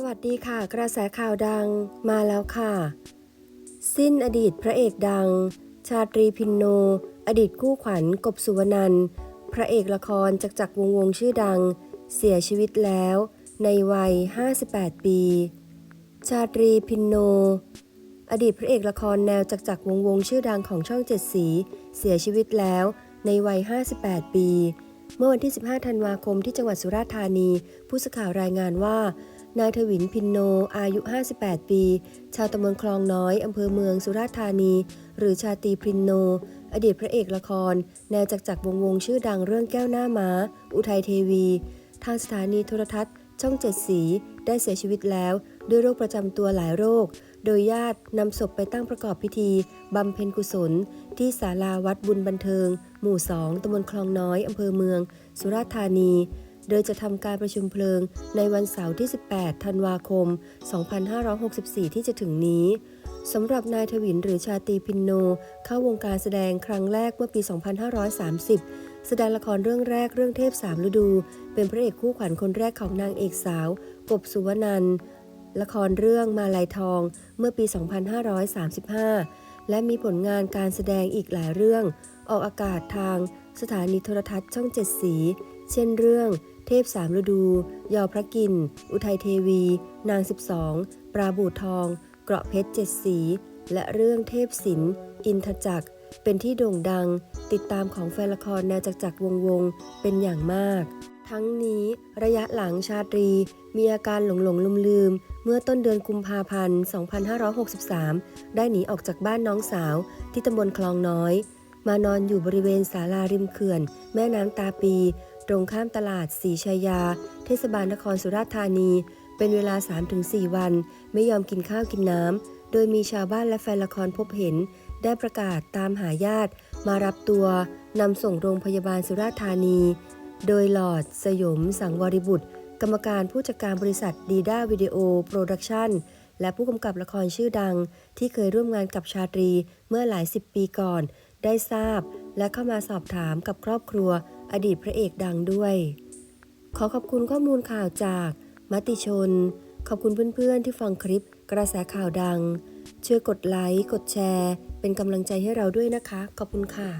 สวัสดีค่ะ กระแสข่าวดังมาแล้วค่ะ สิ้นอดีตพระเอกดัง ชาตรีพินโน อดีตคู่ขวัญกบสุวรรณันพระเอกละครจักจักรวงวงชื่อดัง เสียชีวิตแล้ว ในวัย 58 ปี ชาตรีพินโน อดีตพระเอกละครแนวจักจักรวงวงชื่อดังของช่องเจ็ดสี เสียชีวิตแล้วในวัย 58 ปี เมื่อวันที่ 15 ธันวาคมที่จังหวัดสุราษฎร์ธานี ผู้สื่อข่าวรายงานว่า นายทวินพินโน อายุ 58 ปี ชาวตำบลคลองน้อย อำเภอเมืองสุราษฎร์ธานี หรือชาตีพินโน อดีตพระเอกละคร แนวจักจักรวงวงชื่อดังเรื่องแก้วหน้าม้า อุทัยเทวี ทางสถานีโทรทัศน์ ช่องเจ็ดสี ได้เสียชีวิตแล้ว ด้วยโรคประจำตัวหลายโรค โดยญาตินำศพไปตั้งประกอบพิธีบำเพ็ญกุศล ที่ศาลาวัดบุญบันเทิง หมู่2ตำบลคลองน้อยอำเภอเมือง สุราษฎร์ธานี โดยจะทำการประชุมเพลิงในวันเสาร์ที่ 18 ธันวาคม 2564 ที่จะถึงนี้สำหรับนายทวินหรือชาตีพินโน เข้าวงการแสดงครั้งแรกเมื่อปี 2530 แสดงละครเรื่องแรกเรื่องเทพสามฤดู เป็นพระเอกคู่ขวัญคนแรกของนางเอกสาว กบสุวรรณันละครเรื่องมาลายทองเมื่อปี 2535 และมีผลงานการแสดงอีกหลายเรื่อง ออกอากาศทางสถานีโทรทัศน์ช่องเจ็ดสี เช่นเรื่อง เทพสามฤดู ยอพระกิน อุทัยเทวี นาง 12 ปราบูทอง เกราะเพชรเจ็ดสี และเรื่องเทพศิลป์อินทจักร เป็นที่โด่งดัง ติดตามของแฟนละครแนวจักจักรวงวงเป็นอย่างมากทั้งนี้ระยะหลังชาตรี มีอาการหลงหลงลืมลืม เมื่อต้นเดือนกุมภาพันธ์ 2563 ได้หนีออกจากบ้านน้องสาวที่ตำบลคลองน้อย มานอนอยู่บริเวณศาลาริมเขื่อน แม่น้ำตาปี ตรงข้ามตลาดศรีชายา เทศบาลนครสุราษฎร์ธานี เป็นเวลา 3-4 วัน ไม่ยอมกินข้าวกินน้ำ โดยมีชาวบ้านและแฟนละครพบเห็น ได้ประกาศตามหาญาติ มารับตัวนำส่งโรงพยาบาลสุราษฎร์ธานี โดยหลอดสยม สังวริบุตร กรรมการผู้จัดการบริษัทดีด้าวิดีโอโปรดักชั่นและผู้กำกับละครชื่อดัง ที่เคยร่วมงานกับชาตรีเมื่อหลายสิบปีก่อน ได้ทราบ และเข้ามาสอบถามกับครอบครัว อดีตพระเอกดังด้วย ขอขอบคุณข้อมูลข่าวจากมติชน ขอบคุณเพื่อนๆที่ฟังคลิปกระแสข่าวดัง ช่วยกดไลค์ กดแชร์ เป็นกำลังใจให้เราด้วยนะคะ ขอบคุณค่ะ